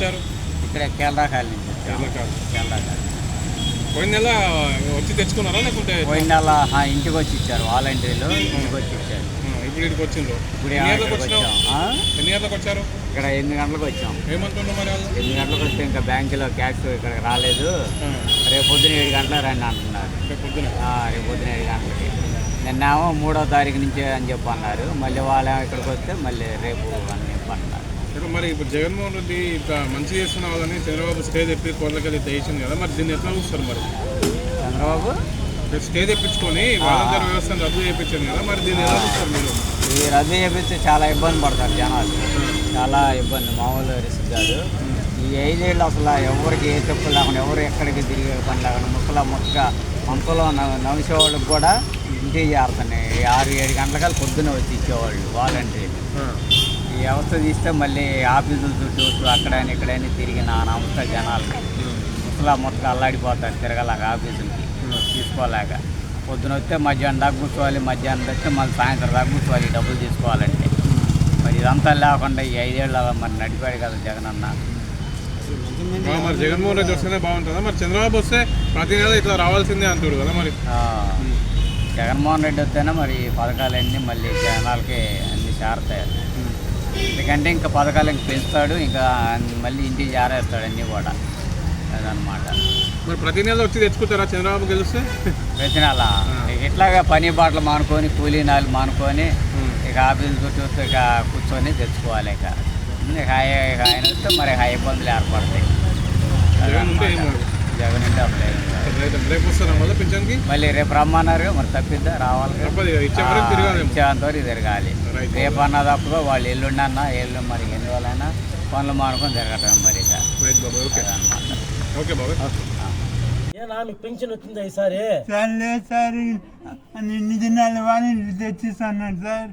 వచ్చారు? ఇక్కడ కేరళకాయల నుంచి వచ్చాం కేరళకాయలు. కేరళకాయలు పోయిన నెల వచ్చి తెచ్చుకున్నారా లేకుంటే పోయిన నెల ఇంటికి వచ్చి ఇచ్చారు. వాలంటీర్లు ఇంటికి వచ్చి ఇచ్చారు. ఇప్పుడు ఇక్కడికి వచ్చిండ్రు? ఇప్పుడు ఎన్ని గంటలకు? ఎన్ని వచ్చారు? ఇక్కడ ఎనిమిది గంటలకు వచ్చాం. ఏమంటున్నారు మరి వాళ్ళు? ఎనిమిది గంటలకు వస్తే ఇంకా బ్యాంకులో క్యాష్ ఇక్కడికి రాలేదు. రేపు పొద్దున ఏడు గంటలకు రండి అంటున్నారు. రేపు పొద్దున? రేపు పొద్దున ఏడు గంటలకి. నిన్నేమో మూడో తారీఖు నుంచే అని చెప్పి అన్నారు మళ్ళీ వాళ్ళు ఇక్కడికి వస్తే మళ్ళీ రేపు అన్నారు మరి ఇప్పుడు జగన్మోహన్ రెడ్డి ఇట్లా మంచి చేస్తున్న వాళ్ళని చంద్రబాబు స్టే తెప్పి కోట్లకెళ్ళి తెచ్చింది కదా మరి దీన్ని ఎట్లా చూస్తారు మరి? చంద్రబాబు? స్టే తెప్పించుకొని వాలంటీర్ వ్యవస్థను రద్దు చేయించారు కదా మరి దీన్ని ఎలా చూస్తారు మీరు? ఈ రద్దు చేపిస్తే చాలా ఇబ్బంది పడతారు జనాలు. చాలా ఇబ్బంది మామూలు రిస్క్ కాదు. ఈ ఐదేళ్ళు అసలు ఎవరికి ఏ తప్పు లేకుండా ఎవరు ఎక్కడికి తిరిగే పని లేకుండా ముక్కల ముక్క మంతలో నవ్వుసే వాళ్ళకి కూడా ఇంటికి చేరుతున్నాయి ఆరు ఏడు గంటలకల్లా పొద్దున్న వచ్చి ఇచ్చేవాళ్ళు వాలంటీర్లు. వ్యవస్థ తీస్తే మళ్ళీ ఆఫీసుల చుట్టూ అక్కడని ఇక్కడని తిరిగి నా నమ్మక జనాలకి ముసలా ముక్క అల్లాడిపోతారు తిరగలేక ఆఫీసులకి. తీసుకోలేక. పొద్దున వస్తే మధ్యాహ్నం దాకా కూర్చోవాలి మధ్యాహ్నం వస్తే మళ్ళీ సాయంత్రం దాకా కూర్చోవాలి డబ్బులు తీసుకోవాలంటే. మరి ఇదంతా లేకుండా ఈ ఐదేళ్ళ మరి నడిపాడు కదా జగన్ మరి జగన్మోహన్ రెడ్డి వస్తేనే బాగుంటుందా? మరి చంద్రబాబు వస్తే ప్రతి నెల ఇట్లా రావాల్సిందే అంటాడు కదా మరి. జగన్మోహన్ రెడ్డి వస్తేనే మరి పథకాలన్నీ మళ్ళీ జనాలకి అన్ని చేరతాయి. ఎందుకంటే ఇంకా పథకాలు ఇంక పెంచుతాడు ఇంకా మళ్ళీ ఇంటికి జారేస్తాడు అన్నీ కూడా. అదనమాట మరి ప్రతి నెల వచ్చి తెచ్చుకుంటారా? చంద్రబాబు గెలిస్తే? ప్రతి నెల. ఇట్లాగా పని బాటలు మానుకొని కూలీ నాలు మానుకొని ఇక ఆఫీస్ చుట్టూ ఇక కూర్చొని తెచ్చుకోవాలి ఇక. ఇక ఆయ- ఇక ఆయన వస్తే మరి ఇబ్బందులు ఏర్పడతాయి. జగన్ ఏం కాదు. రేపు వస్తారా మళ్ళీ పింఛన్కి? మళ్ళీ రేపు రమ్మన్నారు మరి తప్పిద్దా? రావాలి కదా. తప్పదు ఇక ఇచ్చే వరకు తిరగాలేమో. ఇచ్చేంత వరకు తిరగాలి. రేపు అన్న తప్పదు వాళ్ళు ఎల్లుండి అన్న ఎల్లు మరి ఎన్ని పనులు మానుకొని తిరగటం మరి ఇక. రైట్ బాబు ఓకే. బాబు. ఏనా మీకు పెన్షన్ వచ్చిందా ఈసారి? సార్ లేదు సార్ ఎన్ని దినాలు వాళ్ళని తెచ్చిస్తాను సార్.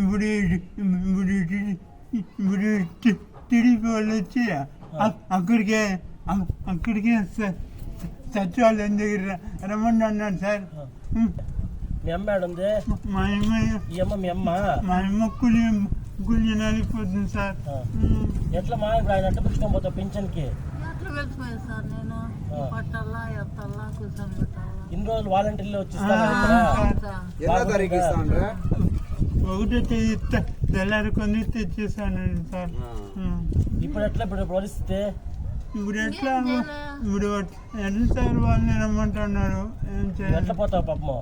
ఇప్పుడు ఇప్పుడు ఇప్పుడు టీడీపీ వాళ్ళు వచ్చి అక్కడికే అక్కడికే సచివాలయం దగ్గర రమ్మండి అన్నాడు సార్. మీ అమ్మ మా అమ్మ ఈ అమ్మ మీ అమ్మ? మా అమ్మ కులి కులి నలిపోతుంది సార్. ఎట్లా మా ఇప్పుడు ఆయన పోతావు ఎట్లా వెళ్ళిపోయాను సార్ నేను. ఆ. పట్టాలా ఎత్తాలా కూర్చొని పెట్టాలా. ఇన్ని రోజులు వాలంటీర్లు వచ్చి? ఒకటో తెల్లారి కొన్ని తెచ్చేసాను సార్. ఇప్పుడు ఎట్లా ఇప్పుడు పరిస్థితి? ఇప్పుడు ఎట్లా ఇప్పుడు ఎట్లా సార్ వాళ్ళని రమ్మంటున్నారు ఏం చేయాలి. ఎట్లా పోతావు పాపము?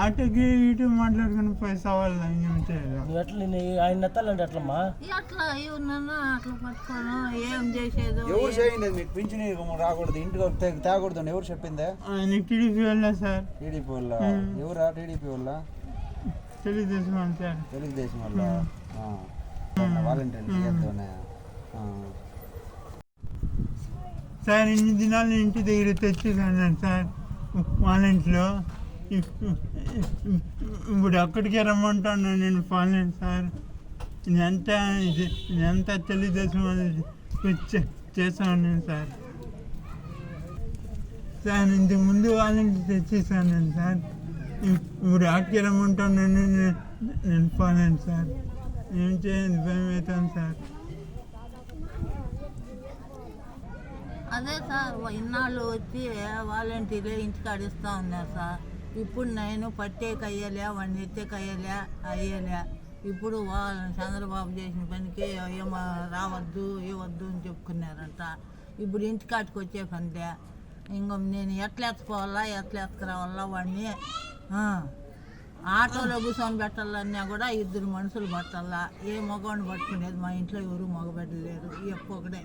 ఆటకి ఇటు మాట్లాడుకుని పైసా వాళ్ళ ఏం చేయాలి. నువ్వు ఎట్లా నేను ఆయన ఎత్తాలంటే ఎట్లమ్మా? ఎట్లా ఇవన్నా అట్లా పట్టుకోను. ఏం చేసేది ఎవరు చేయండి మీకు పింఛన్ రాకూడదు. ఇంటికి వస్తే తేకూడదు అని ఎవరు చెప్పిందే? ఆయన టీడీపీ వాళ్ళ సార్. టీడీపీ వాళ్ళ? ఎవరా టీడీపీ వాళ్ళ? తెలుగుదేశం వాళ్ళు సార్. తెలుగుదేశం వాళ్ళ? వాలంటీర్ చేద్దామనే. సార్ ఇన్ని దినాలు ఇంటి దగ్గర తెచ్చేసాను సార్. వాలెంట్లో ఇప్పుడు అక్కడికే రమ్మంటాను నేను పాలెంట్ సార్. ఇదంతా ఇది ఇదంతా తెలుగుదేశం చేశాను నేను సార్. సార్ ఇంతకు ముందు వాళ్ళని తెచ్చేసాను నేను సార్. ఇప్పుడు ఆటకి రమ్మంటాను నేను నేను పాలెంట్ సార్. ఏం చేయండి భయం అవుతాను సార్. అదే సార్ ఇన్నాళ్ళు వచ్చి వాలంటీర్లే ఇంటికాడ ఇస్తా ఉన్నారు సార్. ఇప్పుడు నేను పట్టేకి అయ్యలే వాడిని ఎత్తేకి అయ్యలే. అయ్యలే ఇప్పుడు వాళ్ళ చంద్రబాబు చేసిన పనికి ఏమో రావద్దు ఇవ్వద్దు అని చెప్పుకున్నారంట. ఇప్పుడు ఇంటికాటికి వచ్చే పనిలే. ఇంకో నేను ఎట్లా ఎత్తుకోవాలా ఎట్లా ఎత్తుకురావాలా వాడిని ఆటోలో కూర్చొని పెట్టాలన్నా కూడా ఇద్దరు మనుషులు పట్టాలా? ఏ మగవాడిని పట్టుకునేది? మా ఇంట్లో ఎవరు మగబెట్టలేరు ఈ ఒక్కొక్కడే